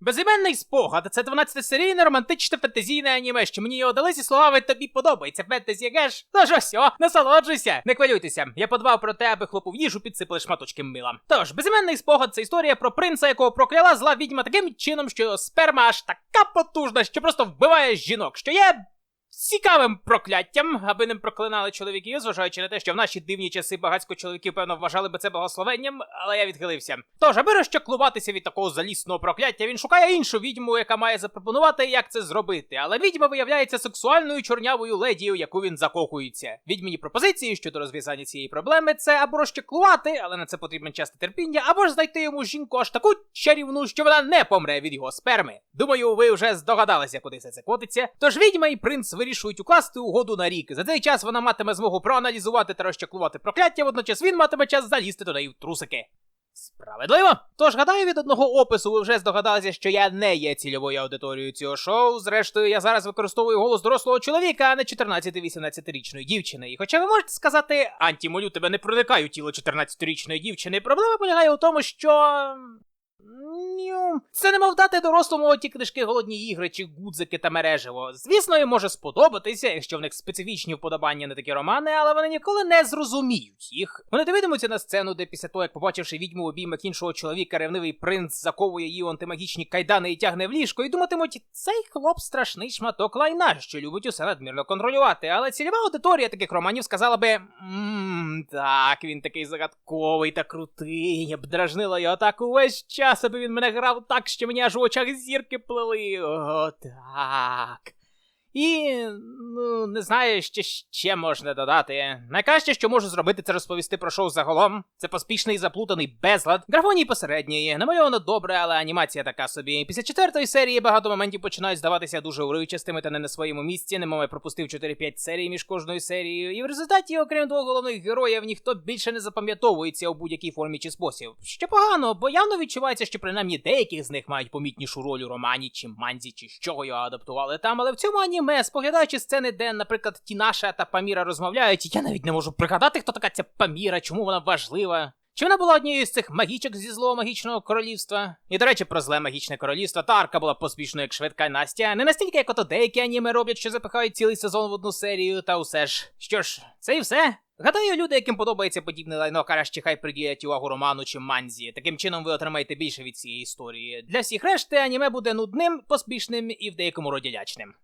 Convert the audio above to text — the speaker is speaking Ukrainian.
Безіменний спогад це 12-серійне романтичне фентезійне аніме, що мені його дали зі словами тобі подобається фентезі геш. Тож ось, о, насолоджуйся. Не хвилюйтеся, я подбав про те, аби хлопу в їжу підсипали шматочки мила. Тож, безіменний спогад це історія про принца, якого прокляла зла відьма таким чином, що його сперма аж така потужна, що просто вбиває жінок, що є цікавим прокляттям, аби ним проклинали чоловіків, зважаючи на те, що в наші дивні часи багатько чоловіків, певно, вважали би це благословенням, але я відхилився. Тож, аби розчаклуватися від такого залісного прокляття, він шукає іншу відьму, яка має запропонувати, як це зробити. Але відьма виявляється сексуальною чорнявою ледією, яку він закохується. Відьміні пропозиції щодо розв'язання цієї проблеми це або розчаклувати, але на це потрібен час та терпіння, або ж знайти йому жінку аж таку чарівну, що вона не помре від його сперми. Думаю, ви вже здогадалися, куди все це котиться. Тож відьма і принц вирішують укласти угоду на рік. За цей час вона матиме змогу проаналізувати та розчаклувати прокляття, водночас він матиме час залізти до неї в трусики. Справедливо? Тож гадаю, від одного опису ви вже здогадалися, що я не є цільовою аудиторією цього шоу. Зрештою, я зараз використовую голос дорослого чоловіка, а не 14-18-річної дівчини. І хоча ви можете сказати, антімолю тебе не проникає у тіло 14-річної дівчини, проблема полягає у тому, що. Ню. Це не мав дати дорослому оті книжки голодні ігри чи гудзики та мережево. Звісно, їм може сподобатися, якщо в них специфічні вподобання на такі романи, але вони ніколи не зрозуміють їх. Вони дивитимуться на сцену, де після того, як побачивши відьму обіймах іншого чоловіка, ревнивий принц заковує її у антимагічні кайдани і тягне в ліжко, і думатимуть, цей хлоп страшний шматок лайна, що любить усе надмірно контролювати. Але цільова аудиторія таких романів сказала би: ммм, так, він такий загадковий та крутий, я б дражнила його так увесь час, аби він мене грав так, що мені аж в очах зірки плили. О, так. І ну не знаю, що ще можна додати. Найкраще, що можу зробити, це розповісти про шоу загалом. Це поспішний заплутаний безлад. Графоній посередній, намальовано добре, але анімація така собі. Після четвертої серії багато моментів починають здаватися дуже уривчастими та не на своєму місці. Немов я пропустив 4-5 серій між кожною серією. І в результаті, окрім двох головних героїв, ніхто більше не запам'ятовується у будь-якій формі чи спосіб. Що погано, бо явно відчувається, що принаймні деяких з них мають помітнішу роль у романі, чи манзі, чи чого його адаптували там, але в цьому аніме аніме, споглядаючи сцени, де, наприклад, Тінаша та Паміра розмовляють, я навіть не можу пригадати, хто така ця Паміра, чому вона важлива. Чи вона була однією з цих магічок зі злого магічного королівства? І, до речі, про зле магічне королівство та арка була поспішно, як швидка Настя. Не настільки, як ото деякі аніме роблять, що запихають цілий сезон в одну серію, та усе ж. Що ж, це і все. Гадаю, люди, яким подобається подібне лайно, краще хай приділять увагу роману чи манзі. Таким чином ви отримаєте більше від цієї історії. Для всіх решти аніме буде нудним, поспішним і в деякому роді лячним.